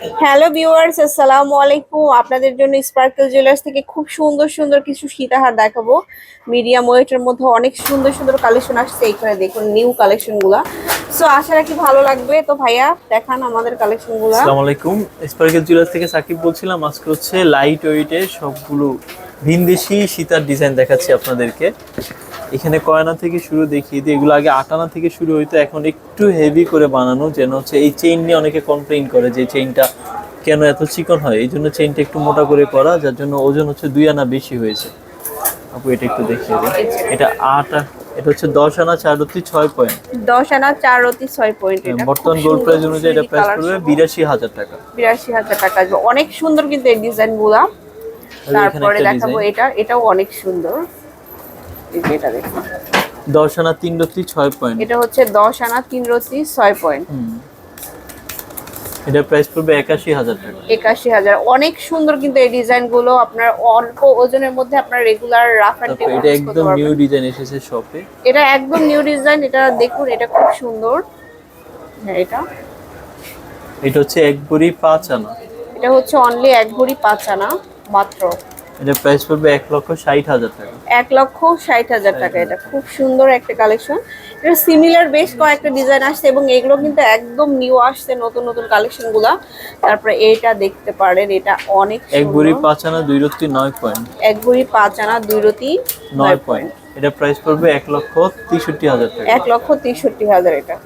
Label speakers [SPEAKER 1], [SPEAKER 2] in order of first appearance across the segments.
[SPEAKER 1] Hello viewers আসসালামু আলাইকুম। আপনাদের জন্য স্পার্কেল জুয়েলার্স থেকে খুব সুন্দর সুন্দর কিছু সীতাহার দেখাবো। মিডিয়াম ওয়েটের মধ্যে অনেক সুন্দর সুন্দর কালেকশন আসছে এখানে দেখুন নিউ কালেকশনগুলা। সো আশা রাখি ভালো লাগবে। তো ভাইয়া, দেখান আমাদের কালেকশনগুলা।
[SPEAKER 2] আসসালামু আলাইকুম। স্পার্কেল জুয়েলার্স থেকে সাকিব বলছিলাম, আজকে হচ্ছে লাইট ওয়েটে সবগুলো ভিনদেশি সীতার ডিজাইন দেখাচ্ছি আপনাদেরকে। এখানে কয়না থেকে শুরু দেখিয়ে দিই এগুলো আগে আটানা থেকে শুরু হইতো এখন একটু হেভি করে বানানো যেন হচ্ছে এই চেইন নিয়ে অনেকে কমপ্লেইন করে যে চেইনটা কেন এত চিকন হয় এই জন্য চেইনটা একটু মোটা করে করা যার জন্য ওজন হচ্ছে দুই আনা বেশি হয়েছে। আপু এটা একটু দেখিয়ে দিই এটা আট এটা হচ্ছে দশ আনা চার রত্তি ছয় পয়েন্ট
[SPEAKER 1] দশ আনা চার রতি ছয় পয়েন্ট
[SPEAKER 2] বর্তমান গোল্ড প্রাইস অনুযায়ী এটা প্রাইস পড়বে বিরাশি হাজার টাকা।
[SPEAKER 1] বিরাশি হাজার টাকা অনেক সুন্দর কিন্তু এই
[SPEAKER 2] ডিজাইনগুলা।
[SPEAKER 1] তারপরে দেখাবো এটা এটাও অনেক সুন্দর। এটা দেখুন।
[SPEAKER 2] দশ আনা তিন রত্তি ছয় পয়েন্ট
[SPEAKER 1] এটা হচ্ছে দশ আনা তিন রতি ছয় পয়েন্ট
[SPEAKER 2] এটা প্রাইস পড়বে একাশি হাজার টাকা।
[SPEAKER 1] একাশি হাজার। অনেক সুন্দর কিন্তু এই ডিজাইনগুলো। আপনার অল্প ওজনের মধ্যে আপনার রেগুলার রাফ অ্যান্ড
[SPEAKER 2] এটা একদম নিউ ডিজাইন এসেছে শপে
[SPEAKER 1] এটা একদম নিউ ডিজাইন এটা দেখুন এটা খুব সুন্দর। হ্যাঁ এটা।
[SPEAKER 2] এটা হচ্ছে এক ভরি পাঁচ আনা।
[SPEAKER 1] এটা হচ্ছে অনলি এক ভরি পাঁচ আনা মাত্র।
[SPEAKER 2] এটা প্রাইস পড়বে এক লক্ষ ষাট হাজার টাকা।
[SPEAKER 1] এক লক্ষ ষাট হাজার টাকা এটা। খুব সুন্দর একটা কালেকশন এটা সিমিলার বেশ কয়েকটা ডিজাইন আসছে এবং এগুলো কিন্তু একদম নিউ আসছে নতুন নতুন কালেকশনগুলা। তারপরে এটা দেখতে পারেন এটা অনেক
[SPEAKER 2] এক। ভরি পাঁচ আনা দুই রত্তি নয় পয়েন্ট
[SPEAKER 1] এক ভরি পাঁচ আনা দুই রতি
[SPEAKER 2] নয় পয়েন্ট এটা প্রাইস পড়বে এক লক্ষ তেষট্টি হাজার টাকা।
[SPEAKER 1] এক লক্ষ তেষট্টি হাজার এটা।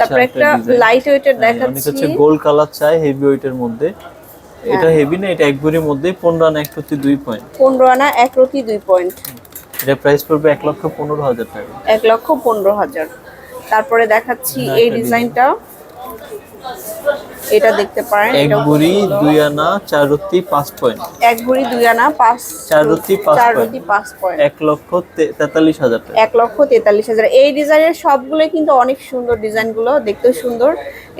[SPEAKER 1] তারপরে একটা। লাইট ওয়েটের
[SPEAKER 2] হ্যাঁ,
[SPEAKER 1] দেখাচ্ছি
[SPEAKER 2] হচ্ছে গোল্ড কালার চাই হেভি ওয়েটের মধ্যে। এটা হেভি না এটা এক ভরির মধ্যে পনেরো আনা এক রত্তি দুই পয়েন্ট
[SPEAKER 1] পনেরো আনা এক রতি দুই পয়েন্ট
[SPEAKER 2] এটা প্রাইস পড়বে এক লক্ষ পনেরো হাজার টাকা।
[SPEAKER 1] এক লক্ষ পনেরো হাজার। তারপরে দেখাচ্ছি এই ডিজাইনটা। এটা দেখতে পারেন
[SPEAKER 2] এক ভরি দুই আনা চার রত্তি পাঁচ পয়েন্ট
[SPEAKER 1] এক ভরি দুই আনা পাঁচ
[SPEAKER 2] চার রতি পাঁচ
[SPEAKER 1] চার
[SPEAKER 2] পয়েন্ট।
[SPEAKER 1] রতি পাঁচ পয়েন্ট
[SPEAKER 2] এক লক্ষ তেতাল্লিশ হাজার টাকা।
[SPEAKER 1] এক লক্ষ তেতাল্লিশ হাজার। এই ডিজাইনের সবগুলো কিন্তু অনেক সুন্দর ডিজাইনগুলো দেখতেও সুন্দর।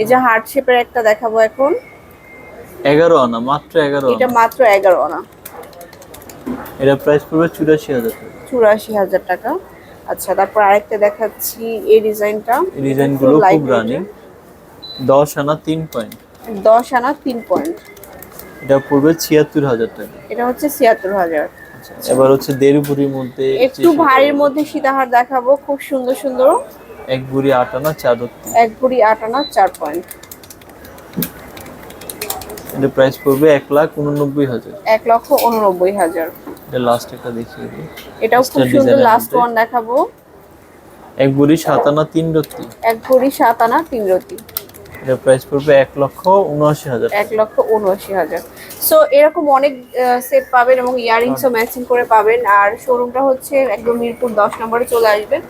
[SPEAKER 1] এই যে হার্ট শেপের একটা দেখাবো এখন।
[SPEAKER 2] এগারো আনা মাত্র এগারো
[SPEAKER 1] এটা মাত্র এগারো আনা।
[SPEAKER 2] এটা প্রাইস পড়বে চুরাশি হাজার টাকা।
[SPEAKER 1] চুরাশি হাজার টাকা। আচ্ছা তারপর আরেকটা দেখাচ্ছি এই ডিজাইনটা।
[SPEAKER 2] এই
[SPEAKER 1] ডিজাইনগুলো
[SPEAKER 2] খুব রানিং দশ আনা তিন পয়েন্ট
[SPEAKER 1] দশ আনা তিন পয়েন্ট
[SPEAKER 2] এটা পড়বে ছিয়াত্তর হাজার টাকা।
[SPEAKER 1] এটা হচ্ছে ছিয়াত্তর হাজার।
[SPEAKER 2] এবার হচ্ছে দেড় ভরির মধ্যে
[SPEAKER 1] একটু ভারীর মধ্যে সীতাহার দেখাবো খুব সুন্দর সুন্দর।
[SPEAKER 2] এক ভরি আট আনা চার
[SPEAKER 1] এক ভরি আট আনা চার পয়েন্ট
[SPEAKER 2] এটা প্রাইস পড়বে এক লাখ উননব্বই হাজার।
[SPEAKER 1] এক লক্ষ উননব্বই হাজার।
[SPEAKER 2] এটা লাস্ট একটা দেখিয়ে দিই।
[SPEAKER 1] এটাও খুব সুন্দর লাস্ট ওয়ান দেখাবো।
[SPEAKER 2] এক ভরি সাত আনা তিন রত্তি।
[SPEAKER 1] এক ভরি সাত আনা তিন রতি
[SPEAKER 2] এটা প্রাইস পড়বে এক লক্ষ উনআশি হাজার।
[SPEAKER 1] এক লক্ষ উনআশি হাজার। সো এরকম অনেক সেট পাবেন এবং ইয়ারিংসও ম্যাচিং করে পাবেন। আর শোরুমটা হচ্ছে একদম মিরপুর দশ নম্বরে চলে আসবেন।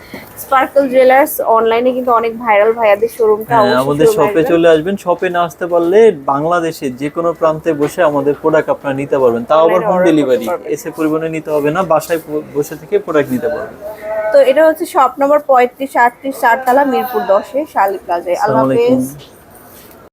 [SPEAKER 1] স্পার্কল জুয়েলার্স অনলাইনে কিন্তু অনেক ভাইরাল ভাইয়াদের শোরুমটা
[SPEAKER 2] হ্যাঁ আমাদের শপে চলে আসবেন। শপে না আসতে পারলে বাংলাদেশের যে কোনো প্রান্তে বসে আমাদের প্রোডাক্ট আপনারা নিতে পারবেন। তাও আবার হোম ডেলিভারি। এসে পরিবহনে নিতে হবে না বাসায় বসে থেকে প্রোডাক্ট নিতে পারবেন।
[SPEAKER 1] তো এটা হচ্ছে শপ নম্বর পঁয়ত্রিশ আটত্রিশ চারতলা মিরপুর দশে শালি প্লাজায় আল্লাহ হাফেজ।